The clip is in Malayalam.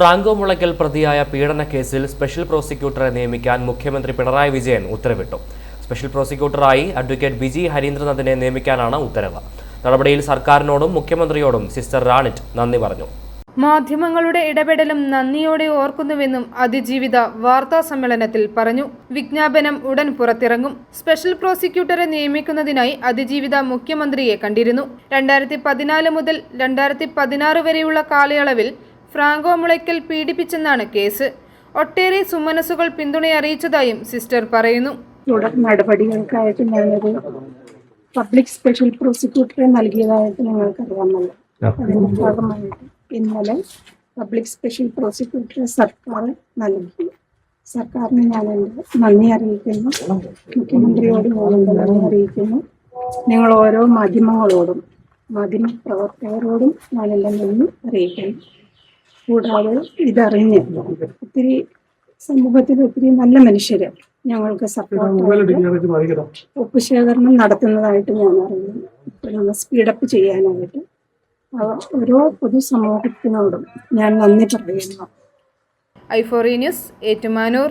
ഫ്രാങ്കോ മുളയ്ക്കൽ പ്രതിയായ പീഡന കേസിൽ സ്പെഷ്യൽ പ്രോസിക്യൂട്ടറെ നിയമിക്കാൻ മുഖ്യമന്ത്രി പിണറായി വിജയൻ ഉത്തരവിട്ടു. സ്പെഷ്യൽ പ്രോസിക്യൂട്ടറായി അഡ്വക്കേറ്റ് ബിജി ഹരീന്ദ്രനാഥിനെ നിയമിക്കാനാണ് ഉത്തരവ്. നടപടിയിൽ സർക്കാരിനോടും മുഖ്യമന്ത്രിയോടും സിസ്റ്റർ റാണിറ്റ് നന്ദി പറഞ്ഞു. മാധ്യമങ്ങളുടെ ഇടപെടലും നന്ദിയോടെ ഓർക്കുന്നുവെന്നും അതിജീവിത വാർത്താ സമ്മേളനത്തിൽ പറഞ്ഞു. വിജ്ഞാപനം ഉടൻ പുറത്തിറങ്ങും. സ്പെഷ്യൽ പ്രോസിക്യൂട്ടറെ നിയമിക്കുന്നതിനായി അതിജീവിത മുഖ്യമന്ത്രിയെ കണ്ടിരുന്നു. രണ്ടായിരത്തി പതിനാല് മുതൽ രണ്ടായിരത്തി പതിനാറ് വരെയുള്ള കാലയളവിൽ ഫ്രാങ്കോ മുളയ്ക്കൽ പീഡിപ്പിച്ചെന്നാണ് കേസ്. ഒട്ടേറെ സുമനസുകൾ പിന്തുണയറിയിച്ചതായും സിസ്റ്റർ പറയുന്നു. തുടർ നടപടികൾക്കായിട്ട് ഞാനൊരു പബ്ലിക് സ്പെഷ്യൽ പ്രോസിക്യൂട്ടറെ നൽകിയതായിട്ട് നിങ്ങൾക്കറിയാമല്ലോ അതിന്റെ ഭാഗമായിട്ട് ഇന്നലെ പബ്ലിക് സ്പെഷ്യൽ പ്രോസിക്യൂട്ടറെ സർക്കാർ നൽകി. സർക്കാരിന് ഞാൻ എന്റെ നന്ദി അറിയിക്കുന്നു. മുഖ്യമന്ത്രിയോട് ഞാൻ എന്റെ നന്ദി അറിയിക്കുന്നു. നിങ്ങൾ ഓരോ മാധ്യമങ്ങളോടും മാധ്യമ പ്രവർത്തകരോടും ഞാൻ എന്റെ നന്ദി അറിയിക്കുന്നു. കൂടാതെ ഇതറിഞ്ഞ് ഒത്തിരി സമൂഹത്തിൽ ഒത്തിരി നല്ല മനുഷ്യര് ഞങ്ങൾക്ക് സപ്പോർട്ട് ഒപ്പുശേഖരണം നടത്തുന്നതായിട്ട് ഞാൻ അറിയുന്നു. നമ്മൾ സ്പീഡപ്പ് ചെയ്യാനായിട്ട്. അവ ഓരോ പൊതുസമൂഹത്തിനോടും ഞാൻ നന്ദി പറയുന്നു ഐഫോറി ന്യൂസ് ഏറ്റുമാനൂർ.